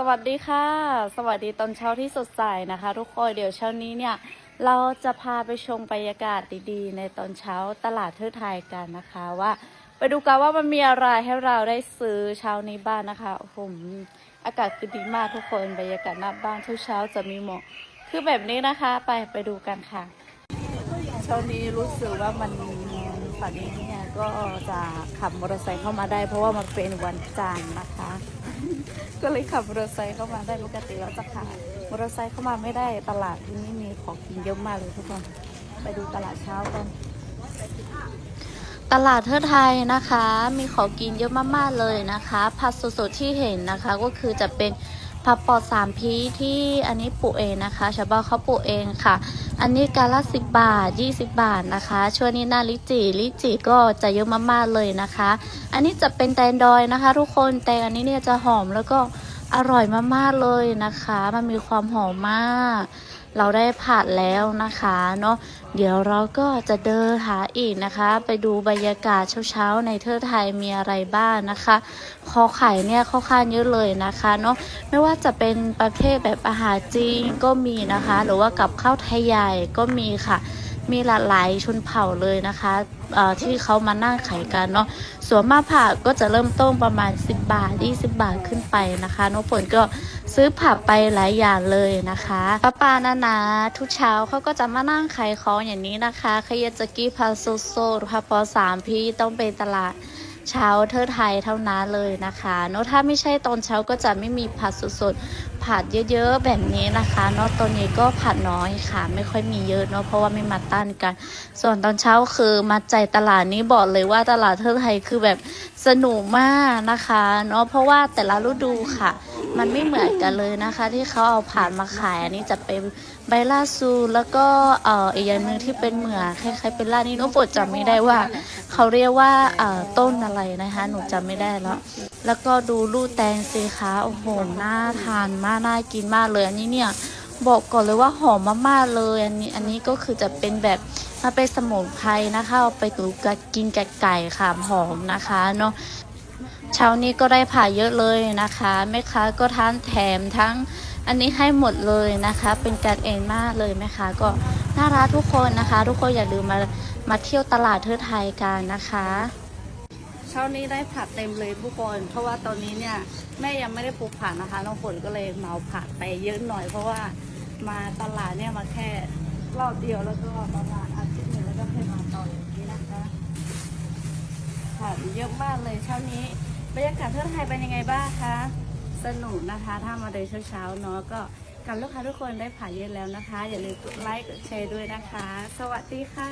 สวัสดีค่ะ สวัสดีตอนเช้าที่สดใสนะคะ ทุกคนเดี๋ยวเช้านี้เนี่ย เราจะพาไปชมบรรยากาศดีๆ ในตอนเช้าตลาดเทิดไทยกันนะคะว่า ไปดูกันว่ามันมีอะไรให้เราได้ซื้อเช้านี้บ้างนะคะโอ้โหอากาศคือดีมากทุกคนบรรยากาศหน้าบ้านทุกเช้าจะมีหมอกคือแบบนี้นะคะไปไปดูกันค่ะเช้านี้รู้สึกว่ามันฝันนี้เนี่ยก็จะขับมอเตอร์ไซค์เข้ามาได้ เพราะว่ามันเป็นวันจันทร์นะคะ ก็เลยขับมอเตอร์ไซค์เข้ามาได้ปกติแล้วจะขายมอเตอร์ไซค์เข้ามาไม่ได้ตลาดที่นี่มีของกินเยอะมากเลยทุกคนไปดูตลาดเช้ากัน ตลาดเทอไทยนะคะ มีของกินเยอะมากๆเลยนะคะ ผักสดๆที่เห็นนะคะก็คือจะเป็น ผักปอดสามพีที่อันนี้ปลูกเองนะคะชาวบ้านเขาปลูกเองค่ะ อันนี้การละสิบบาท 20 บาทนะคะ ช่วงนี้หน้าลิจิลิจิก็จะเยอะมากๆเลยนะคะ อันนี้จะเป็นแตงดอยนะคะ ทุกคนแตงอันนี้เนี่ยจะหอมแล้วก็อร่อยมากๆเลยนะคะ มันมีความหอมมาก เราได้ผ่านแล้วนะคะเนาะเดี๋ยวเราก็จะเดินหาอีกนะคะ ไปดูบรรยากาศเช้าๆในเทิดไทยมีอะไรบ้างนะคะคอไข่เนี่ยข้าข้านเยอะเลยนะคะเนาะไม่ว่าจะเป็นประเภทแบบอาหารจีนก็มีนะคะ หรือว่ากับข้าวไทยใหญ่ก็มีค่ะ มีหลากหลายชนเผ่าเลยนะคะที่เขามานั่งขายกันเนาะส่วนมากผักก็จะเริ่มต้นประมาณ 10 บาท 20 บาทขึ้นไปนะคะน้องฝนก็ซื้อผักไปหลายอย่างเลยนะคะป้าปานานาทุกเช้าเขาก็จะมานั่งขายของอย่างนี้นะคะขยะจะกี้พาโซโซพาปอสามพี่ต้องไปตลาด เช้าเทอไทยเท่านั้นเลยนะคะเนาะถ้าไม่ใช่ตอนเช้าก็จะไม่มีผัดสดๆผัดเยอะๆแบบนี้นะคะเนาะตอนนี้ก็ผัดน้อยค่ะ ไม่ค่อยมีเยอะเนาะเพราะว่าไม่มาต้านกัน ส่วนตอนเช้าคือมาใจตลาดนี้บอกเลยว่าตลาดเทอไทยคือแบบสนุกมากนะคะเนาะเพราะว่าแต่ละฤดูค่ะ มันไม่เหมือนกันเลยนะคะ ที่เขาเอาผ่านมาขายอันนี้จะเป็นใบลาซูแล้วก็เอ่ออีกอย่างหนึงที่เป็นเหมือคล้ายๆเป็นลาดนี่หนุปวดจำไม่ได้ว่า เขาเรียกว่าเอ่อต้นอะไรนะคะ หนูจำไม่ได้แล้ว แล้วก็ดูลูกแตงสิคะโอ้โหน่าทานมากน่ากินมากเลยอันนี้เนี่ยบอกก่อนเลยว่าหอมมากๆเลยอันนี้อันนี้ก็คือจะเป็นแบบมาเป็นสมุนไพรนะคะเอาไปตูกกินกับไก่ค่ะหอมนะคะเนาะ เช้านี้ก็ได้ผ่าเยอะเลยนะคะแม่ค้าก็ทานแถมทั้งอันนี้ให้หมดเลยนะคะ เป็นการเองมากเลยแม่ค้าก็น่ารักทุกคนนะคะ ทุกคนอย่าลืมมามาเที่ยวตลาดเทิดไทยกันนะคะ เช้านี้ได้ผักเต็มเลยทุกคน เพราะว่าตอนนี้เนี่ยแม่ยังไม่ได้ปลูกผักนะคะน้องฝนก็เลยเหมาผักไปเยอะหน่อย เพราะว่ามาตลาดเนี่ยมาแค่รอบเดียวแล้วก็ประมาณอาทิตย์หนึ่งแล้วก็ให้มาต่ออย่างนี้นะคะผักเยอะมากเลยเช้านี้ บรรยากาศเที่วไทยเป็นยังไงบ้างคะ สนุกนะคะ ถ้ามาเดินเช้าๆเนาะก็กับลูกค้าทุกคนได้ผ่านเย็นแล้วนะคะ อย่าลืมกดไลค์กดแชร์ด้วยนะคะ สวัสดีค่ะ